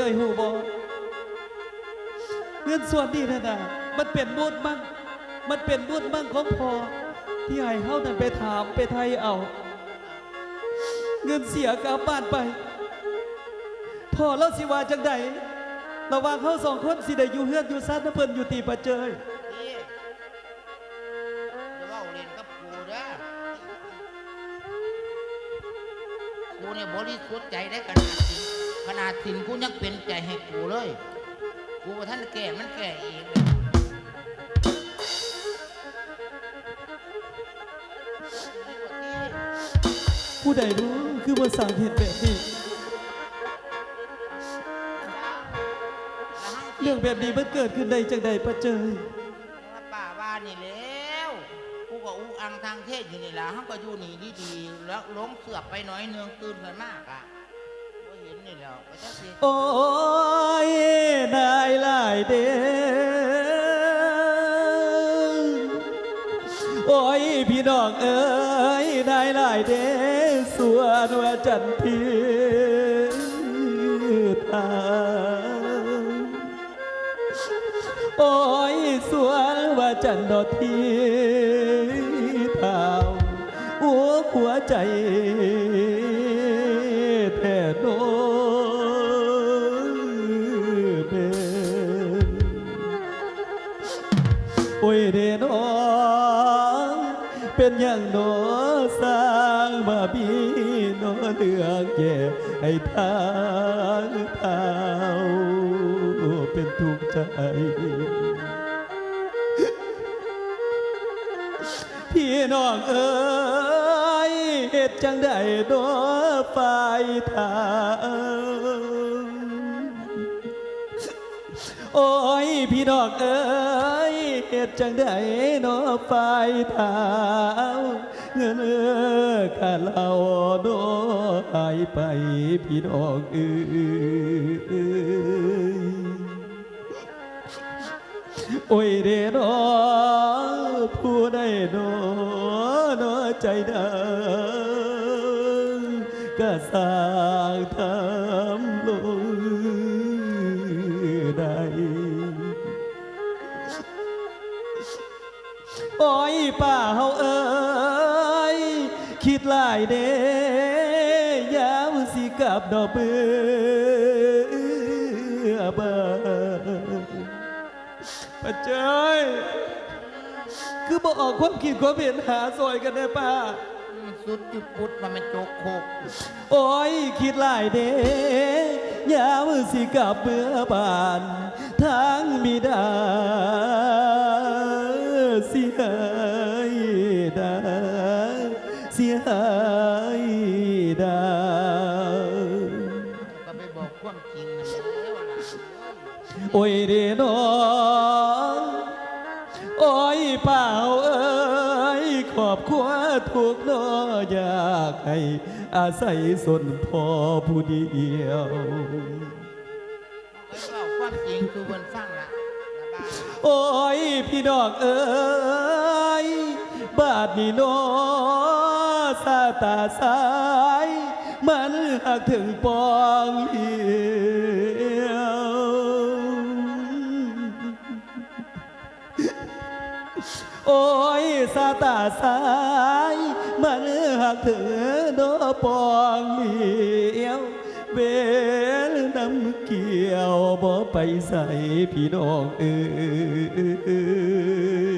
เจยหูบอเงินส่วนนี้นะนะมันเป็นบุญมั่งมันเป็นบุญมั่งของพ่อที่ให้เฮานั่นไปถามไปไทยเอา เงินเสียกลับบ้านไปพ่อแล้วสิว่าจังใดระหว่างเขาสองคนสิได้อยู่เฮือนอยู่ซ่านนะเพิ่นอยู่ตีประเจยพี่จะว่าเล่นกับกูเด้อกูเนี่ยบริสุทธิ์ใจได้ขนาดสิน ขนาดสินกูยังเป็นใจให้กูเลย กูว่าท่านแก่มันแก่เองเลยผู้ใดรู้คือภาษาเหตุแบบนี้เรื่องแบบนี้มันเกิดขึ้นได้จังใดประเจยว่าป่าว่านี่แล้วกูก็อุกอังทางเทศอยู่นี่ล่ะเขาก็อยู่นี่ดีๆแล้วหลงเสือกไปหน้อยเนืองตื่นกันมากอะ นี่แล้วไปจักสิโอ้ยได้หลายเด้อโอ้ยพี่น้องเอ้ยได้หลายเด้อสวนว่าจันทีทางโอ้ยสวนว่าจันดอทีเท้าหัวหัวใจแท่โน โอ้ยเดนอเป็นอย่างโนสร้างมาบีโนเลือกแย่ให้ทางเท้าเป็นทุกข์ใจพี่น้องเอ๋ยเหตุจังใดโดฝ่ายทาง โอ้ยพี่น้องเอ๋ยเหตุจังใดโดฝ่ายเท้าเงินเออข้าเราโดหายไปพี่น้องเอ๋ยโอ้ยเดนอผู้ใดโนนอใจดำก็สร้างทำลง โอ้ยป้าเฮาเอ้ยคิดหลายเด้ยามสิกลับดอกเบื่อเบ่ป้าเจยคือบอกออกความคิดความเห็นหาซอยกันได้ป้ามันสุดจุดปุดมันเป็นโจกโคกโอ้ยคิดหลายเด้ยามสิกลับเมื่อบานทางมีดาเสียหายดาเสียหายดาก็ไปบอกความจริงนั่นแล้วล่ะโอ้ยเดนอโอ้ยเปล่าเอ้ยขอบครัวถูกนออยากให้อาศัยสนพอผู้เดียวไปบอกความจริงคือเพิ่นฟังละละ โอ้ยพี่น้องเอ้ยบาดนี้นอซาตาสาย มันหักถึงปองเหียวโอ้ยซาตาสาย มันหักถึงโดปองเหียว เวลน้ำเกี่ยวบ่ไปใส่พี่น้องเอ้ย